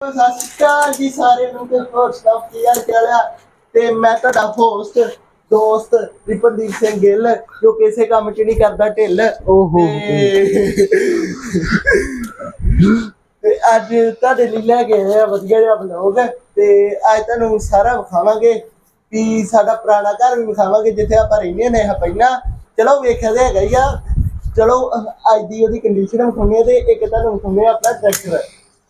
ਸਤਿ ਸ਼੍ਰੀ ਅਕਾਲ ਜੀ ਸਾਰਿਆਂ ਨੂੰ ਤੇ ਹੋਰ ਸਭ ਕੀ ਹਾਲ ਚਾਲ ਆ? ਤੇ ਮੈਂ ਤੁਹਾਡਾ ਹੋਸਟ ਦੋਸਤ ਰਿਪਨਦੀਪ ਸਿੰਘ ਗਿੱਲ ਜੋ ਕਿਸੇ ਕੰਮ 'ਚ ਨਹੀਂ ਕਰਦਾ ਢਿੱਲ। ਓਹੋ। ਤੇ- ਤੇ ਅੱਜ ਤੁਹਾਡੇ ਲਈ ਲੈ ਕੇ ਆਏ ਆ ਵਧੀਆ ਜਿਹਾ ਬਲੌਗ ਤੇ ਅੱਜ ਤੁਹਾਨੂੰ ਸਾਰਾ ਵਿਖਾਵਾਂਗੇ ਵੀ ਸਾਡਾ ਪੁਰਾਣਾ ਘਰ ਵੀ ਵਿਖਾਵਾਂਗੇ ਜਿੱਥੇ ਆਪਾਂ ਰਹਿੰਦੇ ਨੇ ਪਹਿਲਾਂ। ਚਲੋ ਵੇਖਿਆ ਤੇ ਹੈਗਾ ਹੀ ਆ। ਚਲੋ ਅੱਜ ਦੀ ਉਹਦੀ ਕੰਡੀਸ਼ਨ ਵਿਖਾਉਣੀ ਆ ਤੇ ਇੱਕ ਤੁਹਾਨੂੰ ਵਿਖਾਉਣੇ ਆ ਆਪਣਾ ਟਰੈਕਟਰ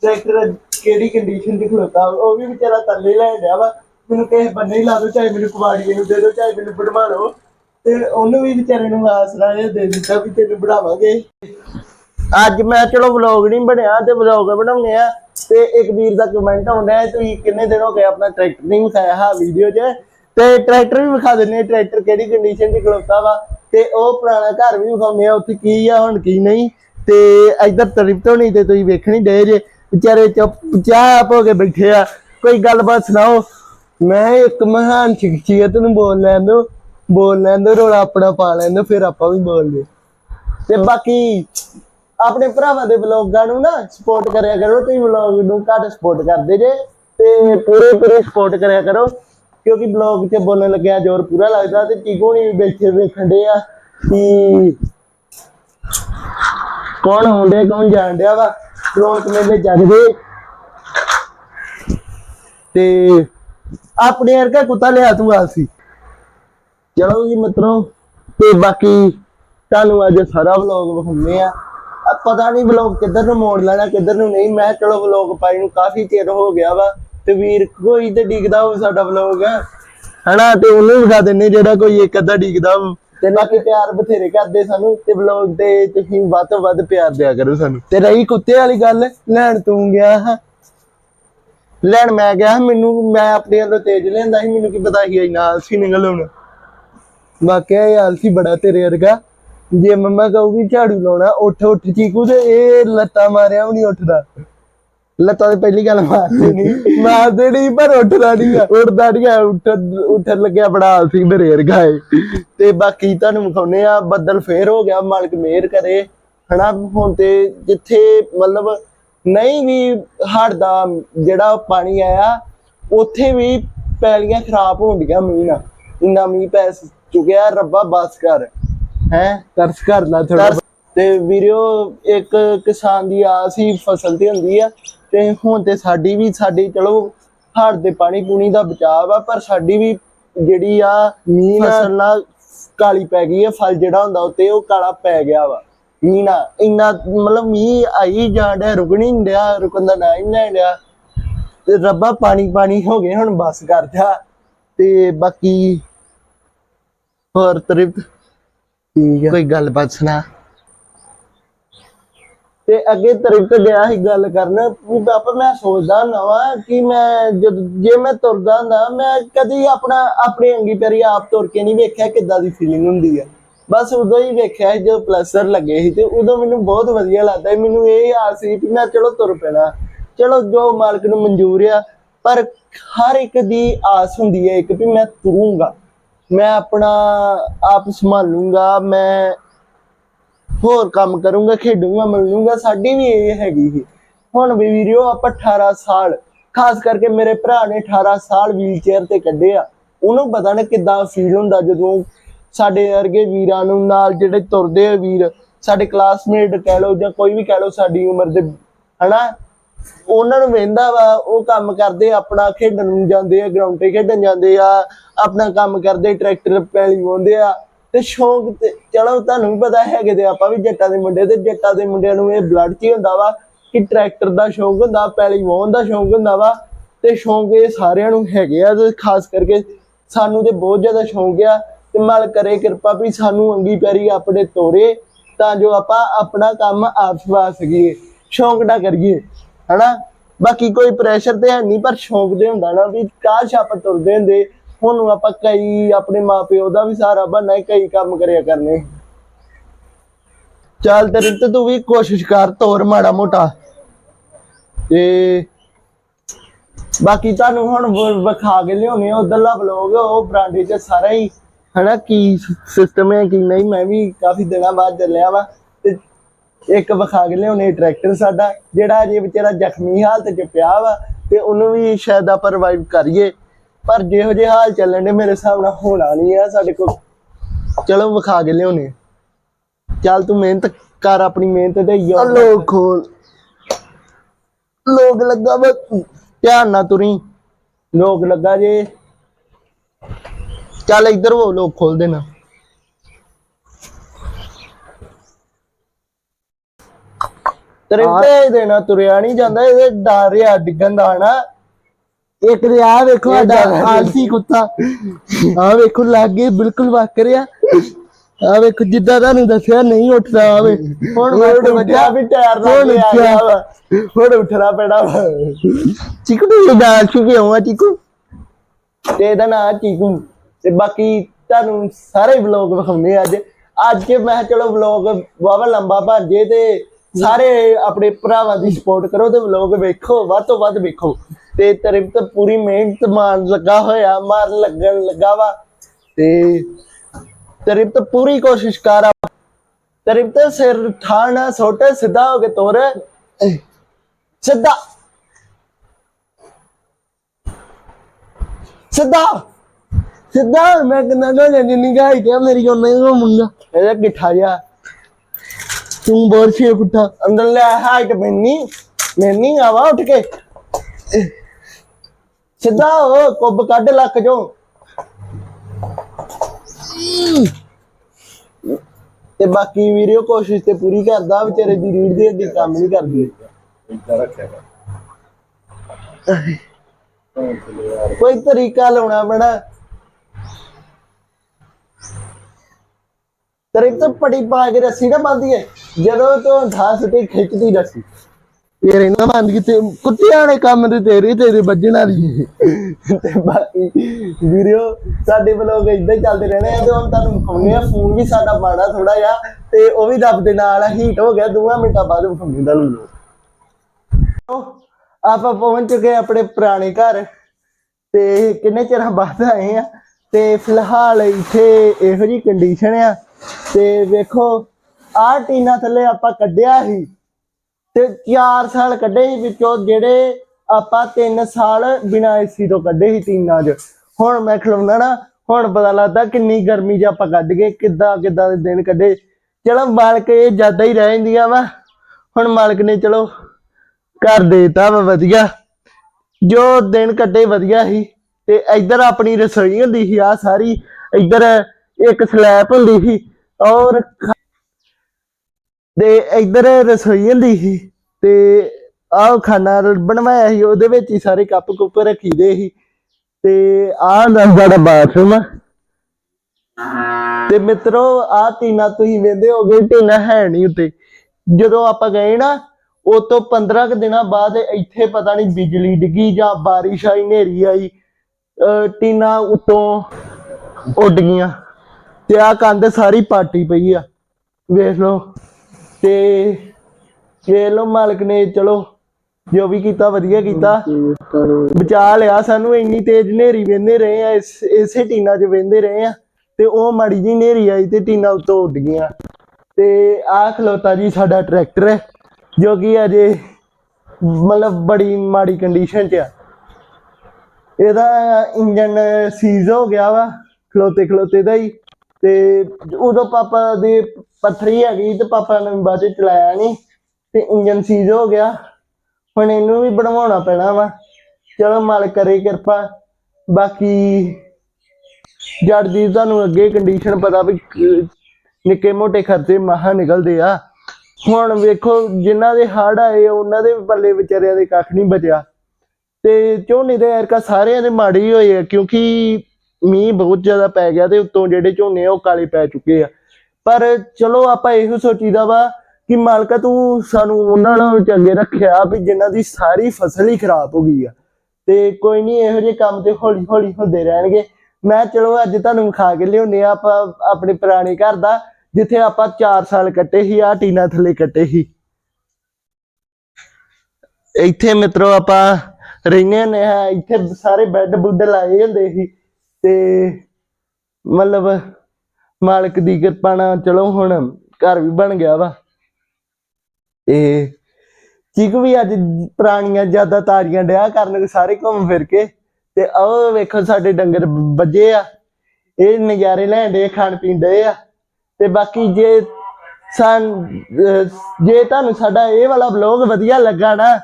ਟਰੈਕਟਰ ਕਿਹੜੀ ਕੰਡੀਸ਼ਨ ਦੀ ਖਲੋਤਾ, ਉਹ ਵੀ ਵਿਚਾਰਾ ਥੱਲੇ ਲੈ ਡਿਆ ਵਾ। ਮੈਨੂੰ ਕਿਸੇ ਬੰਨੇ ਹੀ ਲਾ ਦੋ, ਚਾਹੇ ਮੈਨੂੰ ਕੁਵਾੜੀਏ ਨੂੰ ਦੇ ਦਿਓ ਚਾਹੇ ਮੈਨੂੰ ਬਣਵਾ ਲਓ। ਤੇ ਉਹਨੂੰ ਵੀ ਵਿਚਾਰੇ ਨੂੰ ਆਸਰਾ ਇਹ ਦੇ ਦਿੱਤਾ ਵੀ ਤੈਨੂੰ ਬਣਾਵਾਂਗੇ। ਅੱਜ ਮੈਂ ਚਲੋ ਵਲੌਗ ਨਹੀਂ ਬਣਿਆ, ਤੇ ਵਲੌਗ ਬਣਾਉਣੇ ਆ। ਤੇ ਇੱਕ ਵੀਰ ਦਾ ਕਮੈਂਟ ਆਉਂਦਾ ਹੈ, ਤੁਸੀਂ ਕਿੰਨੇ ਦਿਨ ਹੋ ਗਏ ਆਪਣਾ ਟਰੈਕਟਰ ਨਹੀਂ ਵਿਖਾਇਆ ਹਾਂ ਵੀਡੀਓ 'ਚ? ਤੇ ਟਰੈਕਟਰ ਵੀ ਵਿਖਾ ਦਿੰਨੇ ਆ ਟਰੈਕਟਰ ਕਿਹੜੀ ਕੰਡੀਸ਼ਨ 'ਚ ਖਲੋਤਾ ਵਾ। ਤੇ ਉਹ ਪੁਰਾਣਾ ਘਰ ਵੀ ਵਿਖਾਉਂਦੇ ਆ, ਉੱਥੇ ਕੀ ਆ, ਹੁਣ ਕੀ ਨਹੀਂ। ਤੇ ਇੱਧਰ ਤਰਿਫਤ ਹੋਣੀ ਤੇ ਤੁਸੀਂ ਵੇਖਣੀ ਡੇ ਜੇ। ਵਿਚਾਰੇ ਚੁੱਪ ਚਾਪ ਹੋ ਕੇ ਬੈਠੇ ਆ। ਕੋਈ ਗੱਲਬਾਤ ਸੁਣਾਓ? ਮੈਂ ਇੱਕ ਮਹਾਨ ਸ਼ਖਸੀਅਤ ਨੂੰ ਬੋਲ ਲੈਣ ਦੋ ਬੋਲ ਲੈਣ ਦੋ ਰੋਲਾ ਆਪਣਾ ਪਾ ਲੈਣ ਦੋ ਫਿਰ ਆਪਾਂ ਵੀ ਬੋਲਦੇ। ਤੇ ਬਾਕੀ ਆਪਣੇ ਭਰਾਵਾਂ ਦੇ ਵਲੌਗਾਂ ਨੂੰ ਨਾ ਸਪੋਰਟ ਕਰਿਆ ਕਰੋ, ਤੁਸੀਂ ਵਲੌਗ ਨੂੰ ਘੱਟ ਸਪੋਰਟ ਕਰਦੇ ਜੇ ਤੇ ਪੂਰੇ ਪੂਰੇ ਸਪੋਰਟ ਕਰਿਆ ਕਰੋ। ਕਿਉਂਕਿ ਵਲੌਗ 'ਚ ਬੋਲਣ ਲੱਗਿਆ, ਜ਼ੋਰ ਪੂਰਾ ਲੱਗਦਾ ਤੇ ਚੀਕੂ ਨਹੀਂ ਬੈਠੇ ਵੇਖਣ ਦੇ ਆ ਕਿ ਕੌਣ ਹੁੰਦੇ, ਕੌਣ ਜਾਣ ਡਿਆ ਵਾ। ਰੌਣਕ ਮੇਲੇ ਜਗਦੇ। ਤੇ ਆਪਣੇ ਵਰਗਾ ਕੁੱਤਾ ਲਿਆ ਤੂੰ ਆਸੀ ਚਲੋ ਜੀ ਮਿੱਤਰੋ, ਤੇ ਬਾਕੀ ਤੁਹਾਨੂੰ ਅੱਜ ਸਾਰਾ ਵਲੌਗ ਵਿਖਾਉਂਦੇ ਆ ਪਤਾ ਨਹੀਂ ਵਲੌਗ ਕਿੱਧਰ ਨੂੰ ਮੋੜ ਲੈਣਾ, ਕਿੱਧਰ ਨੂੰ ਨਹੀਂ। ਮੈਂ ਚਲੋ ਵਲੌਗ ਪਾਈ ਨੂੰ ਕਾਫੀ ਚਿਰ ਹੋ ਗਿਆ ਵਾ, ਤੇ ਵੀਰ ਕੋਈ ਤੇ ਡਿੱਗਦਾ ਹੋ ਸਾਡਾ ਵਲੌਗ ਹਨਾ, ਤੇ ਉਹਨੂੰ ਵਿਖਾ ਦਿੰਨੇ ਜਿਹੜਾ ਕੋਈ ਇੱਕ ਅੱਧਾ ਡਿੱਗਦਾ ਹੋਊ। ਤੇ ਬਾਕੀ ਪਿਆਰ ਬਥੇਰੇ ਕਰਦੇ ਸਾਨੂੰ, ਤੇ ਵਲੌਗ ਤੇ ਤੁਸੀਂ ਵੱਧ ਤੋਂ ਵੱਧ ਪਿਆਰ ਦਿਆ ਕਰੋ ਸਾਨੂੰ। ਤੇ ਰਹੀ ਕੁੱਤੇ ਵਾਲੀ ਗੱਲ, ਲੈਣ ਤੂੰ ਗਿਆ ਹਾਂ। ਲੈਣ ਮੈਂ ਗਿਆ ਮੈਨੂੰ, ਮੈਂ ਆਪਣੇ ਵੱਲੋਂ ਤੇਜ਼ ਲੈਂਦਾ ਸੀ, ਮੈਨੂੰ ਕੀ ਪਤਾ ਸੀ ਇੰਨਾ ਆਲਸੀ ਨਿਕਲ ਆਉਣਾ। ਵਾਕਿਆ ਇਹ ਆਲਸੀ ਬੜਾ ਤੇਰੇ ਵਰਗਾ। ਜੇ ਮੰਮਾ ਕਹੂਗੀ ਝਾੜੂ ਲਾਉਣਾ, ਉੱਠ ਉੱਠ ਚੀਕੂ, ਤੇ ਇਹ ਲੱਤਾਂ ਮਾਰਿਆ ਵੀ ਨਹੀਂ ਉੱਠਦਾ। ਲੱਤਾਂ ਤੇ ਪਹਿਲੀ ਗੱਲ ਮਾਰਦੇ ਨਹੀਂ ਮਾਰਦੇ ਨਹੀਂ ਪਰ ਉੱਠਦਾ ਨਹੀਂ ਉੱਠਦਾ ਨਹੀਂ ਆ ਉੱਠ ਉੱਠਣ ਲੱਗਿਆ ਬੜਾ ਆਲਸੀ ਮੇਰੇ ਵਰਗਾ ਏ। ਤੇ ਬਾਕੀ ਤੁਹਾਨੂੰ ਵਿਖਾਉਨੇ ਆ ਬੱਦਲ ਫੇਰ ਹੋ ਗਿਆ ਮਾਲਕ ਮਿਹਰ ਕਰੇ। ਹਨਾ ਹੁਣ ਤੇ ਜਿੱਥੇ ਮਤਲਬ ਨਹੀਂ ਵੀ ਹੜ ਦਾ ਜਿਹੜਾ ਪਾਣੀ ਆਇਆ ਉੱਥੇ ਵੀ ਪੈਲੀਆਂ ਖਰਾਬ ਹੋਣਡੀਆਂ ਮੀਂਹ ਨਾਲ। ਇੰਨਾ ਮੀਂਹ ਪੈ ਚੁੱਕਿਆ ਰੱਬਾ ਬਸ ਕਰ। ਹੈ? ਤਰਸ ਕਰ ਲਾ ਥੋੜਾ ਤੇ ਵੀਰਿਓ ਇੱਕ ਕਿਸਾਨ ਦੀ ਆਸ ਹੀ ਫਸਲ ਤੇ ਹੁੰਦੀ ਆ। ਤੇ ਹੁਣ ਤੇ ਸਾਡੀ ਵੀ ਸਾਡੀ ਚਲੋ ਹੜ ਦੇ ਪਾਣੀ ਪੂਣੀ ਦਾ ਬਚਾਅ ਆ ਪਰ ਸਾਡੀ ਵੀ ਜਿਹੜੀ ਆ ਮੀਂਹ ਫਸਲ ਨਾਲ ਕਾਲੀ ਪੈ ਗਈ ਹੈ ਫਲ ਜਿਹੜਾ ਹੁੰਦਾ ਉੱਤੇ ਉਹ ਕਾਲਾ ਪੈ ਗਿਆ ਵਾ। ਮੀਂਹ ਨਾਲ ਇੰਨਾ ਮਤਲਬ ਮੀਂਹ ਆਈ ਜਾਣ ਡਿਆ ਰੁਕ ਨਹੀਂ ਡਿਆ ਰੁਕਣ ਦਾ ਨਾਂ ਹੀ ਨਹੀਂ ਤੇ ਰੱਬਾ ਪਾਣੀ ਪਾਣੀ ਹੋ ਗਏ ਹੁਣ ਬਸ ਕਰ ਜਾ। ਤੇ ਬਾਕੀ ਹੋਰ ਤ੍ਰਿਪਤ ਠੀਕ ਹੈ ਕੋਈ ਗੱਲਬਾਤ ਸੁਣਾ। ਤੇ ਅੱਗੇ ਤ੍ਰਿਪਤ ਗਿਆ ਸੀ ਗੱਲ ਕਰਨ, ਵੀ ਪਾਪਾ ਮੈਂ ਸੋਚਦਾ ਨਵਾਂ ਕਿ ਮੈਂ ਜਦ, ਜੇ ਮੈਂ ਤੁਰਦਾ ਹੁੰਦਾ, ਮੈਂ ਕਦੀ ਆਪਣਾ, ਆਪਣੇ ਅੰਗੀ ਪੈਰੀ ਆਪ ਤੁਰ ਕੇ ਨਹੀਂ ਵੇਖਿਆ ਕਿੱਦਾਂ ਦੀ ਫੀਲਿੰਗ ਹੁੰਦੀ ਹੈ ਬਸ ਉਦੋਂ ਹੀ ਵੇਖਿਆ ਸੀ, ਜਦੋਂ ਪਲਸਰ ਲੱਗੇ ਸੀ ਤੇ ਉਦੋਂ ਮੈਨੂੰ ਬਹੁਤ ਵਧੀਆ ਲੱਗਦਾ ਮੈਨੂੰ ਇਹ ਆਸ ਸੀ ਕਿ ਮੈਂ ਚਲੋ ਤੁਰ ਪੈਣਾ। ਚਲੋ ਜੋ ਮਾਲਕ ਨੂੰ ਮਨਜ਼ੂਰ ਆ, ਪਰ ਹਰ ਇੱਕ ਦੀ ਆਸ ਹੁੰਦੀ ਹੈ ਇੱਕ ਵੀ ਮੈਂ ਤੁਰੂੰਗਾ। ਮੈਂ ਆਪਣਾ ਆਪ ਸੰਭਾਲੂੰਗਾ, ਮੈਂ ਹੋਰ ਕੰਮ ਕਰੂੰਗਾ, ਖੇਡੂੰਗਾ, ਮਿਲੂੰਗਾ, ਸਾਡੀ ਵੀ ਇਹ ਹੈਗੀ ਸੀ। ਹੁਣ ਵੀ ਵੀਰਿਓ, ਆਪਾਂ 18 ਸਾਲ, ਖਾਸ ਕਰਕੇ ਮੇਰੇ ਭਰਾ ਨੇ 18 ਸਾਲ ਵੀਲਚੇਅਰ ਤੇ ਕੱਢੇ ਆ। ਉਹਨੂੰ ਪਤਾ ਨਾ ਕਿੱਦਾਂ ਫੀਲ ਹੁੰਦਾ ਜਦੋਂ ਸਾਡੇ ਵਰਗੇ ਵੀਰਾਂ ਨੂੰ ਨਾਲ ਜਿਹੜੇ ਤੁਰਦੇ ਆ ਵੀਰ, ਸਾਡੇ ਕਲਾਸਮੇਟ ਕਹਿ ਲਓ ਜਾਂ ਕੋਈ ਵੀ ਕਹਿ ਲਓ ਸਾਡੀ ਉਮਰ ਦੇ, ਹਨਾ? ਉਹਨਾਂ ਨੂੰ ਵੇਂਦਾ ਵਾ, ਉਹ ਕੰਮ ਕਰਦੇ ਆਪਣਾ ਖੇਡਣ ਨੂੰ ਜਾਂਦੇ ਆ ਗਰਾਊਂਡ ਤੇ ਖੇਡਣ ਜਾਂਦੇ ਆ, ਆਪਣਾ ਕੰਮ ਕਰਦੇ, ਟਰੈਕਟਰ ਪੈਲੀ ਵਾਉਂਦੇ ਆ। ਤੇ ਸ਼ੌਂਕ ਤੇ, ਚਲੋ ਤੁਹਾਨੂੰ ਵੀ ਪਤਾ ਹੈ ਕਿਤੇ ਆਪਾਂ ਵੀ ਜੱਟਾਂ ਦੇ ਮੁੰਡੇ, ਤੇ ਜੱਟਾਂ ਦੇ ਮੁੰਡਿਆਂ ਨੂੰ ਇਹ ਬਲੱਡ 'ਚ ਹੀ ਹੁੰਦਾ ਵਾ ਕਿ ਟਰੈਕਟਰ ਦਾ ਸ਼ੌਂਕ ਹੁੰਦਾ, ਪੈਲੀ ਵਾਹੁਣ ਦਾ ਸ਼ੌਂਕ ਹੁੰਦਾ ਵਾ, ਤੇ ਸ਼ੌਂਕ ਇਹ ਸਾਰਿਆਂ ਨੂੰ ਹੈਗੇ ਆ ਤੇ ਖਾਸ ਕਰਕੇ ਸਾਨੂੰ ਤੇ ਬਹੁਤ ਜ਼ਿਆਦਾ ਸ਼ੌਂਕ ਆ, ਤੇ ਮਾਲ ਕਰੇ ਕਿਰਪਾ ਵੀ ਸਾਨੂੰ ਅੰਗੀ ਪੈਰੀ ਆਪਣੇ ਤੋਰੇ ਤਾਂ ਜੋ ਆਪਾਂ ਆਪਣਾ ਕੰਮ ਆਪ ਸਵਾ ਸਕੀਏ, ਸ਼ੌਂਕ ਨਾ ਕਰੀਏ, ਹਨਾ? ਬਾਕੀ ਕੋਈ ਪ੍ਰੈਸ਼ਰ ਤੇ ਹੈ ਨਹੀਂ, ਪਰ ਸ਼ੌਂਕ ਦੇ ਹੁੰਦਾ ਨਾ ਵੀ ਕਾਸ਼ ਆਪਾਂ ਤੁਰਦੇ ਹੁੰਦੇ ਹੁਣ ਆਪਾਂ ਕਈ ਆਪਣੇ ਮਾਪਿਓ ਦਾ ਵੀ ਸਹਾਰਾ ਬਣਨਾ ਕਈ ਕੰਮ ਕਰਿਆ ਕਰਨੇ। ਚੱਲ ਤੇਰੇ ਤੇ ਤੂੰ ਵੀ ਕੋਸ਼ਿਸ਼ ਕਰ ਤੋਰ ਮਾੜਾ ਮੋਟਾ। ਤੇ ਬਾਕੀ ਤੁਹਾਨੂੰ ਹੁਣ ਵਿਖਾ ਕੇ ਲਿਆਉਣੇ ਆ, ਉਧਰਲਾ ਵਲੋਗ ਉਹ ਬਰਾਂਡੇ 'ਚ ਸਾਰਾ ਹੀ। ਹਨਾ, ਕੀ ਸਿਸਟਮ ਹੈ, ਕੀ ਨਹੀਂ, ਮੈਂ ਵੀ ਕਾਫੀ ਦਿਨਾਂ ਬਾਅਦ ਚੱਲਿਆ ਵਾ। ਤੇ ਇੱਕ ਵਿਖਾ ਕੇ ਲਿਆਉਣੇ ਟਰੈਕਟਰ ਸਾਡਾ, ਜਿਹੜਾ ਅਜੇ ਵਿਚਾਰਾ ਜ਼ਖਮੀ ਹਾਲਤ 'ਚ ਪਿਆ ਵਾ, ਤੇ ਉਹਨੂੰ ਵੀ ਸ਼ਾਇਦ ਆਪਾਂ ਰਿਵਾਈਵ ਕਰੀਏ। ਪਰ ਜਿਹੋ ਜਿਹੇ ਹਾਲ ਚੱਲਣ ਦੇ ਮੇਰੇ ਹਿਸਾਬ ਨਾਲ ਹੋਣਾ ਨਹੀਂ ਆ ਸਾਡੇ ਕੋਲ। ਚਲੋ ਵਿਖਾ ਕੇ ਲਿਆਉਣੇ ਚੱਲ ਤੂੰ ਮਿਹਨਤ ਕਰ ਆਪਣੀ ਮਿਹਨਤ ਤੇ ਯਾਰ। ਲੋਕ ਖੋਲ। ਲੋਕ ਲੱਗਾ ਵਾ। ਧਿਆਨ ਨਾਲ ਤੁਰੀ। ਲੋਕ ਲੱਗਾ ਜੇ। ਚੱਲ ਇੱਧਰ ਉਹ ਲੋਕ ਖੋਲ ਦੇਣਾ। ਤੇਰੇ ਤੇ ਦੇਣਾ ਤੁਰਿਆ ਨਹੀਂ ਜਾਂਦਾ ਇਹਦੇ ਡਰ ਰਿਹਾ ਡਿੱਗਣ ਦਾ ਨਾ ਇੱਕ ਤੇ ਆ ਵੇਖੋ ਆ ਆਲਸੀ ਕੁੱਤਾ। ਆ ਵੇਖੋ ਲੱਗੇ ਬਿਲਕੁਲ ਵਕ ਰਿਹਾ। ਆ ਵੇਖੋ ਜਿੱਦਾਂ ਤੁਹਾਨੂੰ ਦੱਸਿਆ ਨਹੀਂ ਉੱਠਦਾ ਆਵੇ ਹੁਣ ਉੱਠ ਵੱਜਾ ਵੀ ਟਾਇਰ ਨਾਲ ਆ ਗਿਆ ਵਾ। ਹੁਣ ਉੱਠਣਾ ਪੈਣਾ ਵਾ। ਚੀਕੂ ਤੂੰ ਦਾ ਚੁੱਕੇ ਹੋਆ ਚੀਕੂ। ਤੇ ਇਹਦਾ ਨਾਂ ਚੀਕੂ। ਤੇ ਬਾਕੀ ਤੁਹਾਨੂੰ ਸਾਰੇ ਵਲੌਗ ਵਿਖਾਉਂਦੇ ਆ ਅੱਜ। ਅੱਜ ਮੈਂ ਕਿਹਾ ਚਲੋ ਵਲੌਗ ਵਾਵਾ ਲੰਬਾ ਬਣ ਜੇ ਤੇ ਸਾਰੇ ਆਪਣੇ ਭਰਾਵਾਂ ਦੀ ਸਪੋਰਟ ਕਰੋ ਤੇ ਵਲੌਗ ਵੇਖੋ, ਵੱਧ ਤੋਂ ਵੱਧ ਵੇਖੋ। ਤੇ ਤੇਰੇ ਤਾਂ ਪੂਰੀ ਮਿਹਨਤ ਮਾਰ ਲੱਗਾ ਹੋਇਆ, ਮਾਰ ਲੱਗਣ ਲੱਗਾ ਵਾ। ਤੇ ਤੇਰੇ ਤਾਂ ਪੂਰੀ ਕੋਸ਼ਿਸ਼ ਕਰ ਆ। ਤੇਰੇ ਤਾਂ ਸਿਰ ਠਾਣਾ, ਛੋਟੇ ਸਿੱਧਾ ਹੋ ਕੇ ਤੋਰ। ਸਿੱਧਾ। ਸਿੱਧਾ। ਸਿੱਧਾ, ਮੈਂ ਕਿੰਨਾ ਨਾ ਜਿੰਨੀ ਗਾਈ ਤੇ ਮੇਰੀ ਉਹਨੇ ਮੁੰਡਾ। ਇਹਦਾ ਗਿੱਠਾ ਜਾ ਤੂੰ ਬੋਰ ਛੇ ਫੁੱਟਾ। ਅੰਦਰ ਲੈ ਹਾਈਟ ਮੈਨੀ ਮੈਨੀ ਆਵਾ ਉੱਠ ਕੇ। ਸਿੱਧਾ ਹੋ ਕੁੱਬ ਕੱਢ ਲੱਕ ਚੋਂ। ਤੇ ਬਾਕੀ ਵੀਡੀਓ ਕੋਸ਼ਿਸ਼ ਤੇ ਪੂਰੀ ਕਰਦਾ ਵਿਚਾਰੇ ਦੀ ਰੀੜ ਦੀ ਅੱਗੇ ਕੰਮ ਨਹੀਂ ਕਰਦੀ। ਇੱਦਾਂ ਰੱਖਿਆ ਕਰ। ਕੋਈ ਤਰੀਕਾ ਲਾਉਣਾ ਪੈਣਾ। ਤੇਰੇ ਤੋਂ ਪੜੀ ਪਾ ਕੇ ਰੱਸੀ ਨਾ ਬੰਦੀ ਹੈ ਜਦੋਂ ਤੋਂ ਘਾਸ ਤੇ ਖਿੱਚਦੀ ਰੱਸੀ, ਫੇਰ ਇਹਨਾਂ ਬੰਦ ਕਿਤੇ, ਕੁੱਤਿਆਂ ਨੇ ਕੰਮ ਤੇ ਤੇਰੇ ਤੇਰੇ ਵੱਜਣ ਵਾਲੀ ਤੇ ਬਾਕੀ ਵੀਡੀਓ ਸਾਡੇ ਵਲੋਗ ਇਦਾਂ ਹੀ ਚੱਲਦੇ ਰਹਿਣੇ ਆ ਤੇ ਹੁਣ ਤੁਹਾਨੂੰ ਵਿਖਾਉਂਦੇ ਆ, ਫੋਨ ਵੀ ਸਾਡਾ ਮਾੜਾ ਥੋੜਾ ਜਿਹਾ, ਤੇ ਉਹ ਵੀ ਰੱਬ ਦੇ ਨਾਲ ਹੀਟ ਹੋ ਗਿਆ, ਦੋਵਾਂ ਮਿੰਟਾਂ ਬਾਅਦ ਵਿਖਾਉਂਦੇ ਤੁਹਾਨੂੰ ਆਪਾਂ ਪਹੁੰਚ ਚੁੱਕੇ ਆਪਣੇ ਪੁਰਾਣੇ ਘਰ, ਤੇ ਕਿੰਨੇ ਚਿਰਾਂ ਬਾਅਦ ਆਏ ਆ, ਤੇ ਫਿਲਹਾਲ ਇੱਥੇ ਇਹੋ ਜੀ ਕੰਡੀਸ਼ਨ ਆ ਤੇ ਵੇਖੋ, ਆਹ ਟੀਨਾ ਥੱਲੇ ਆਪਾਂ ਕੱਢਿਆ ਸੀ ਤੇ 4 ਸਾਲ ਕੱਢੇ ਸੀ ਵਿੱਚੋਂ ਜਿਹੜੇ ਆਪਾਂ 3 ਸਾਲ ਬਿਨਾ ਏਸੀ ਤੋਂ ਕੱਢੇ ਸੀ ਟੀਨਾ 'ਚ। ਹੁਣ ਮੈਂ ਖਲੋਣਾ ਨਾ, ਹੁਣ ਪਤਾ ਲੱਗਦਾ ਕਿੰਨੀ ਗਰਮੀ 'ਚ ਆਪਾਂ ਕੱਢ ਗਏ ਕਿੱਦਾਂ ਕਿੱਦਾਂ ਦੇ ਦਿਨ ਕੱਢੇ। ਚਲੋ ਮਾਲਕ ਇਹ ਜ਼ਿਆਦਾ ਹੀ ਰਹਿ ਜਾਂਦੀਆਂ ਵਾ। ਹੁਣ ਮਾਲਕ ਨੇ ਚਲੋ ਘਰ ਦੇਤਾ ਵਾ ਵਧੀਆ। ਜੋ ਦਿਨ ਕੱਢੇ ਵਧੀਆ ਸੀ। ਤੇ ਇੱਧਰ ਆਪਣੀ ਰਸੋਈ ਹੁੰਦੀ ਸੀ ਆ ਸਾਰੀ ਇੱਧਰ ਇੱਕ ਸਲੈਪ ਹੁੰਦੀ ਸੀ ਔਰ ਖ- ਤੇ ਇੱਧਰ ਰਸੋਈ ਹੁੰਦੀ ਸੀ ਤੇ ਆਹ ਖਾਣਾ ਬਣਵਾਇਆ ਸੀ, ਉਹਦੇ ਵਿੱਚ ਹੀ ਸਾਰੇ ਕੱਪ ਕੁੱਪ ਰੱਖੀਦੇ ਸੀ ਤੇ ਆਹ ਹੁੰਦਾ ਸਾਡਾ ਬਾਥਰੂਮ ਤੇ ਮਿੱਤਰੋ ਆ ਟੀਨਾ ਤੁਸੀਂ ਵੇਂਦੇ ਹੋਗੇ ਟੀਨਾ ਹੈ ਨਹੀਂ ਉੱਤੇ। ਜਦੋਂ ਆਪਾਂ ਗਏ ਨਾ ਉਹ ਤੋਂ 15 ਕੁ ਦਿਨਾਂ ਬਾਅਦ ਇੱਥੇ ਪਤਾ ਨਹੀਂ ਬਿਜਲੀ ਡਿੱਗੀ ਜਾਂ ਬਾਰਿਸ਼ ਆਈ, ਹਨੇਰੀ ਆਈ ਟੀਨਾ ਉਤੋਂ ਉੱਡ ਗਈਆਂ। ਤੇ ਆ ਕੰਧ ਸਾਰੀ ਪਾਟੀ ਪਈ ਆ। ਵੇਖ ਲਓ। ਤੇ ਵੇਖ ਲਓ ਮਾਲਕ ਨੇ ਚਲੋ ਜੋ ਵੀ ਕੀਤਾ, ਵਧੀਆ ਕੀਤਾ। ਬਚਾ ਲਿਆ। ਸਾਨੂੰ ਇੰਨੀ ਤੇਜ਼ ਹਨੇਰੀ ਵੇਂਦੇ ਰਹੇ ਆ, ਇਸ, ਇਸੇ ਟੀਨਾ 'ਚ ਵੇਂਦੇ ਰਹੇ ਆ। ਤੇ ਉਹ ਮਾੜੀ ਜੀ ਹਨੇਰੀ ਆਈ ਤੇ ਟੀਨਾ ਉੱਤੋਂ ਉੱਡ ਗਈਆਂ। ਤੇ ਆਹ ਖਲੋਤਾ ਜੀ ਸਾਡਾ ਟਰੈਕਟਰ ਹੈ, ਜੋ ਕਿ ਅਜੇ ਮਤਲਬ ਬੜੀ ਮਾੜੀ ਕੰਡੀਸ਼ਨ 'ਚ ਆ। ਇਹਦਾ ਇੰਜਨ ਸੀਜ਼ ਹੋ ਗਿਆ ਵਾ ਖਲੋਤੇ ਖਲੋਤੇ ਦਾ ਹੀ। ਤੇ ਉਦੋਂ ਪਾਪਾ ਦੀ ਪੱਥਰੀ ਹੈਗੀ ਤੇ ਪਾਪਾ ਨੇ ਬਾਅਦ ਚ ਚਲਾਇਆ ਨਹੀਂ ਤੇ ਇੰਜਨ ਸੀਜ਼ ਹੋ ਗਿਆ। ਹੁਣ ਇਹਨੂੰ ਵੀ ਬਣਵਾਉਣਾ ਪੈਣਾ ਵਾ। ਚਲੋ ਮਾਲਕ ਕਰੇ ਕਿਰਪਾ। ਬਾਕੀ ਜੜ ਦੀ ਤੁਹਾਨੂੰ ਅੱਗੇ ਕੰਡੀਸ਼ਨ ਪਤਾ ਵੀ ਨਿੱਕੇ ਮੋਟੇ ਖਰਚੇ ਮਹਾ ਨਿਕਲਦੇ ਆ। ਹੁਣ ਵੇਖੋ, ਜਿਨ੍ਹਾਂ ਦੇ ਹੜ ਆਏ, ਉਹਨਾਂ ਦੇ ਪੱਲੇ ਵਿਚਾਰਿਆਂ ਦੇ ਕੱਖ ਨਹੀਂ ਬਚਿਆ। ਤੇ ਝੋਨੇ ਦੇ ਐਰਕਾ ਸਾਰਿਆਂ ਦੇ ਮਾੜੇ ਹੋਏ ਆ, ਕਿਉਂਕਿ ਮੀਂਹ ਬਹੁਤ ਜ਼ਿਆਦਾ ਪੈ ਗਿਆ ਤੇ ਉੱਤੋਂ ਜਿਹੜੇ ਝੋਨੇ ਆ ਉਹ ਕਾਲੇ ਪੈ ਚੁੱਕੇ ਆ। ਪਰ ਚਲੋ ਆਪਾਂ ਇਹੋ ਸੋਚੀਦਾ ਵਾ ਕਿ ਮਾਲਕਾ ਤੂੰ ਸਾਨੂੰ ਉਹਨਾਂ ਨਾਲ ਚੰਗੇ ਰੱਖਿਆ ਵੀ ਜਿਨ੍ਹਾਂ ਦੀ ਸਾਰੀ ਫਸਲ ਹੀ ਖਰਾਬ ਹੋ ਗਈ ਆ। ਤੇ ਕੋਈ ਨਹੀਂ ਇਹੋ ਜਿਹੇ ਕੰਮ ਤੇ ਹੌਲੀ ਹੌਲੀ ਹੁੰਦੇ ਰਹਿਣਗੇ। ਮੈਂ ਚਲੋ ਅੱਜ ਤੁਹਾਨੂੰ ਵਿਖਾ ਕੇ ਲਿਆਉਂਦੇ ਆ ਆਪਾਂ ਆਪਣੇ ਪੁਰਾਣੇ ਘਰ ਦਾ, ਜਿੱਥੇ ਆਪਾਂ 4 ਸਾਲ ਕੱਟੇ ਸੀ ਆ ਟੀਨਾ ਥੱਲੇ ਕੱਟੇ ਸੀ। ਇੱਥੇ ਮਿੱਤਰੋ ਆਪਾਂ ਰਹਿੰਦੇ ਹੁੰਦੇ ਆ ਇੱਥੇ ਸਾਰੇ ਬੈੱਡ ਬੁੱਡ ਲਾਏ ਹੁੰਦੇ ਸੀ। ਤੇ ਮਤਲਬ ਮਾਲਕ ਦੀ ਕਿਰਪਾ ਨਾਲ ਚਲੋ ਹੁਣ ਘਰ ਵੀ ਬਣ ਗਿਆ ਵਾ। ਇਹ ਚੀਕੂ ਵੀ ਅੱਜ ਪੁਰਾਣੀਆਂ ਯਾਦਾਂ ਤਾਜ਼ੀਆਂ ਡਿਆ ਕਰਨ ਸਾਰੇ ਘੁੰਮ ਫਿਰ ਕੇ ਤੇ ਉਹ ਵੇਖੋ ਸਾਡੇ ਡੰਗਰ ਵੱਜੇ ਆ। ਇਹ ਨਜ਼ਾਰੇ ਲੈਣ ਦੇ ਖਾਣ ਪੀਣ ਦੇ ਆ। ਤੇ ਬਾਕੀ ਜੇ ਸਾਨ ਜੇ ਤੁਹਾਨੂੰ ਸਾਡਾ ਇਹ ਵਾਲਾ ਵਲੌਗ ਵਧੀਆ ਲੱਗਾ ਨਾ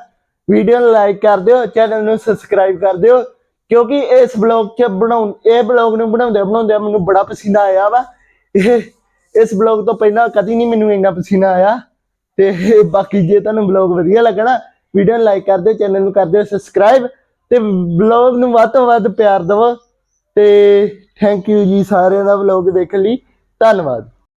ਵੀਡੀਓ ਨੂੰ ਲਾਈਕ ਕਰ ਦਿਓ ਚੈਨਲ ਨੂੰ ਸਬਸਕ੍ਰਾਈਬ ਕਰ ਦਿਓ। ਕਿਉਂਕਿ ਇਸ ਵਲੌਗ ਚ ਬਣਾਉਣ, ਇਹ ਵਲੌਗ ਨੂੰ ਬਣਾਉਂਦੇ ਬਣਾਉਂਦੇ ਮੈਨੂੰ ਬੜਾ ਪਸੀਨਾ ਆਇਆ ਵਾ। ਇਹ, ਇਸ ਵਲੌਗ ਤੋਂ ਪਹਿਲਾਂ ਕਦੀ ਨਹੀਂ ਮੈਨੂੰ ਇੰਨਾ ਪਸੀਨਾ ਆਇਆ। ਤੇ ਬਾਕੀ ਜੇ ਤੁਹਾਨੂੰ ਵਲੌਗ ਵਧੀਆ ਲੱਗਣਾ ਵੀਡੀਓ ਨੂੰ ਲਾਈਕ ਕਰ ਦਿਓ ਚੈਨਲ ਨੂੰ ਕਰ ਦਿਓ ਸਬਸਕ੍ਰਾਈਬ ਤੇ ਵਲੌਗ ਨੂੰ ਵੱਧ ਤੋਂ ਵੱਧ ਪਿਆਰ ਦਿਵੋ। ਤੇ ਥੈਂਕ ਯੂ ਜੀ ਸਾਰਿਆਂ ਦਾ ਵਲੌਗ ਦੇਖਣ ਲਈ। ਧੰਨਵਾਦ।